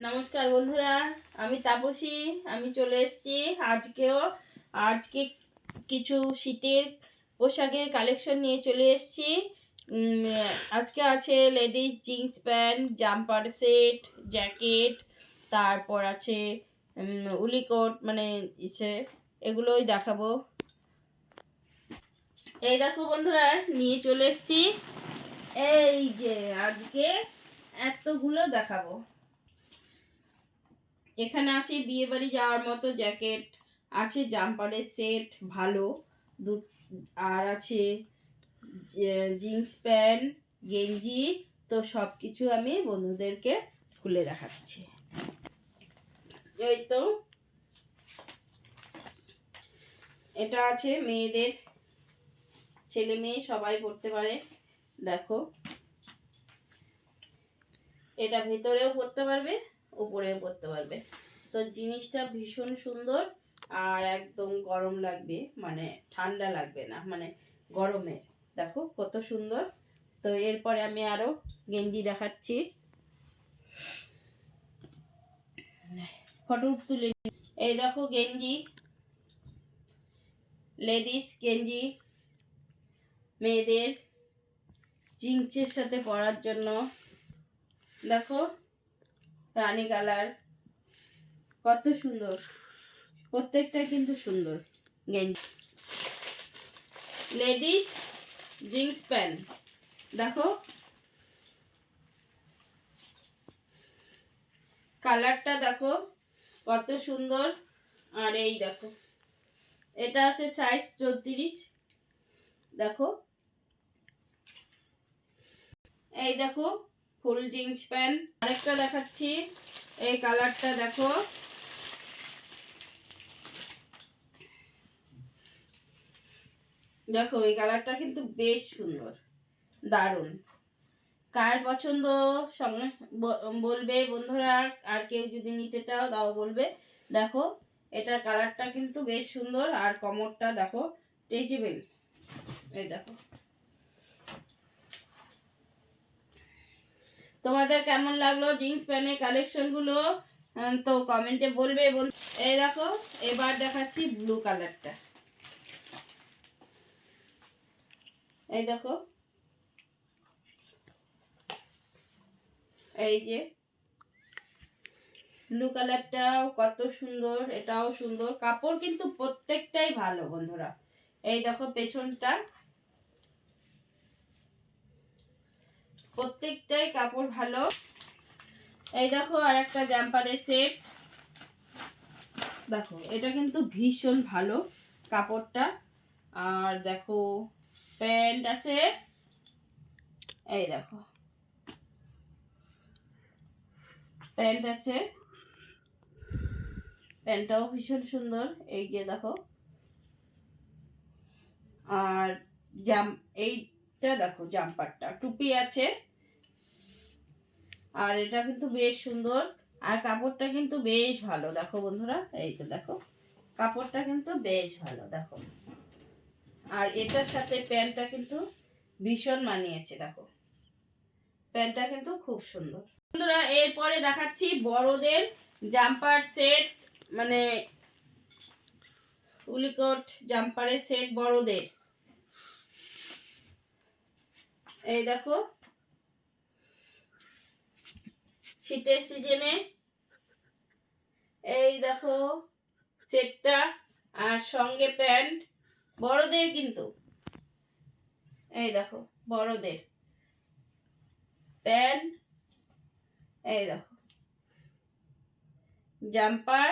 নমস্কার বন্ধুরা, আমি তাপসী, আমি চলে এসেছি আজকেও। আজকে কিছু শীতের পোশাকের কালেকশন নিয়ে চলে এসেছি। আজকে আছে ladies jeans pant jumper set jacket তারপর আছে উলিকোট মানে ইসে, এগুলোই দেখাবো। এই দেখো বন্ধুরা, নিয়ে চলে এসেছি। এই যে আজকে এতগুলো দেখাবো। এখানে আছে বিয়ে বাড়ি যাওয়ার মতো জ্যাকেট, আছে জাম্পারের সেট, ভালো। দু, আর আছে জিন্স প্যান্ট, গেঞ্জি। তো সব কিছু আমি বন্ধুদেরকে খুলে দেখাচ্ছি। এই তো। এটা আছে মেয়েদের। ছেলে মেয়ে সবাই পড়তে পারে। দেখো। এটা ভেতরেও পড়তে পারবে। উপরেও পড়তে পারবে। তো জিনিসটা ভীষণ সুন্দর আর একদম গরম লাগবে মানে ঠান্ডা লাগবে না মানে গরমের দেখো কত সুন্দর। তো এরপরে আমি আরও গেঞ্জি দেখাচ্ছি। ফটো তুলে এই দেখো গেঞ্জি। লেডিস গেঞ্জি। মেয়েদের জিন্সের সাথে পরার জন্য। দেখো রানী কালার। কত সুন্দর। প্রত্যেকটা কিন্তু সুন্দর। গেঞ্জি। Ladies jeans pant. দেখো। কালারটা দেখো। কত সুন্দর। আর এই দেখো। এটা আছে সাইজ চৌত্রিশ। দেখো। এই দেখো। Full jeans pant. আরেকটা দেখাচ্ছি। এই কালারটা দেখো। দেখো, এই কালারটা কিন্তু বেশ সুন্দর। দারুণ। কার পছন্দ? সঙ্গে বলবে বন্ধুরা। আর কেউ যদি নিতে চাও, তাও বলবে। দেখো, এটার কালারটা কিন্তু বেশ সুন্দর। আর কমরটা দেখো স্ট্রেচেবল এই দেখো। তোমাদের কেমন লাগল জিন্স প্যান্টের কালেকশনগুলো তো কমেন্টে বলবে, বল- এই দেখো, এবার দেখাচ্ছি ব্লু কালারটা এই দেখো। এই যে ব্লু কালারটাও কত সুন্দর, এটাও সুন্দর। কাপড় কিন্তু প্রত্যেকটাই ভালো বন্ধুরা। এই দেখো পেছনটা। প্রত্যেকটাই কাপড় ভালো। এই দেখো আর একটা জাম্পারের সেট। দেখো, এটা কিন্তু ভীষণ ভালো কাপড়টা। আর দেখো, প্যান্ট আছে। এই দেখো। প্যান্ট আছে। প্যান্টটাও ভীষণ সুন্দর। এই যে দেখো। আর জাম, এইটা দেখো জাম্পারটা। টুপি আছে। আর এটা কিন্তু বেশ সুন্দর। আর কাপড়টা কিন্তু বেশ ভালো। দেখো বন্ধুরা, এই তো দেখো। কাপড়টা কিন্তু বেশ ভালো, দেখো। আর এটার সাথে প্যান্টটা কিন্তু ভীষণ মানিয়েছে, দেখো। প্যান্টটা কিন্তু খুব সুন্দর। বন্ধুরা, এরপরে দেখাচ্ছি বড়দের জাম্পার সেট মানে উলিকট জাম্পারের সেট বড়দের। এই দেখো শীতের সিজনে এই দেখো, সেটটা আর সঙ্গে প্যান্ট, বড়দের কিন্তু। এই দেখো, বড়দের। প্যান্ট, এই দেখো। জাম্পার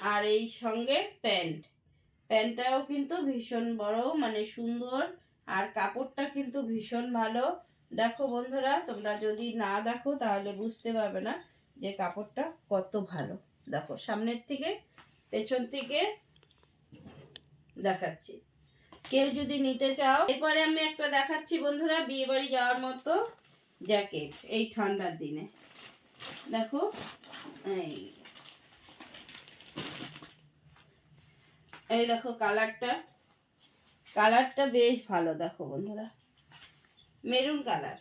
আর এই সঙ্গে প্যান্ট। প্যান্টটাও কিন্তু ভীষণ বড় মানে সুন্দর। আর কাপড়টা কিন্তু ভীষণ ভালো। দেখো বন্ধুরা, তোমরা যদি না দেখো, তাহলে বুঝতে পারবে না যে কাপড়টা কত ভালো। দেখো, সামনের থেকে পেছন থেকে দেখাচ্ছি। কেউ যদি নিতে চাও, এরপরে আমি একটা দেখাচ্ছি বন্ধুরা বিয়ে বাড়ি যাওয়ার মতো জ্যাকেট এই ঠান্ডার দিনে। দেখো, এই। এই দেখো, কালারটা। কালারটা বেশ ভালো, দেখো বন্ধুরা। Maroon colour.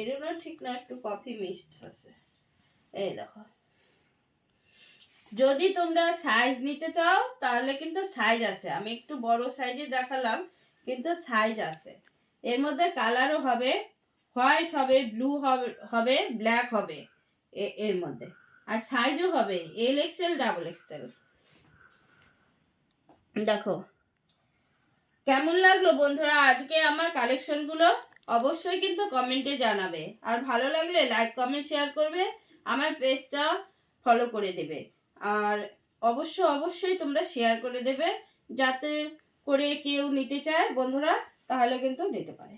এরও ঠিক না, একটু কফি মিক্সড আছে। এই দেখো। যদি তোমরা সাইজ নিতে চাও, তাহলে কিন্তু সাইজ আছে। আমি একটু বড় সাইজে দেখালাম, কিন্তু সাইজ আছে। এর মধ্যে কালারও হবে হোয়াইট হবে ব্লু হবে ব্ল্যাক হবে এর মধ্যে। আর সাইজও হবে এল এক্সেল ডাবল এক্সেল দেখো কেমন লাগল বন্ধুরা আজকে আমার কালেকশনগুলো অবশ্যই কিন্তু কমেন্টে জানাবে। আর ভালো লাগলে লাইক কমেন্ট শেয়ার করবে। আমার পেজটা ফলো করে দেবে। আর অবশ্য, অবশ্যই তোমরা শেয়ার করে দেবে। যাতে করে কেউ নিতে চায় বন্ধুরা, তাহলে কিন্তু নিতে পারে।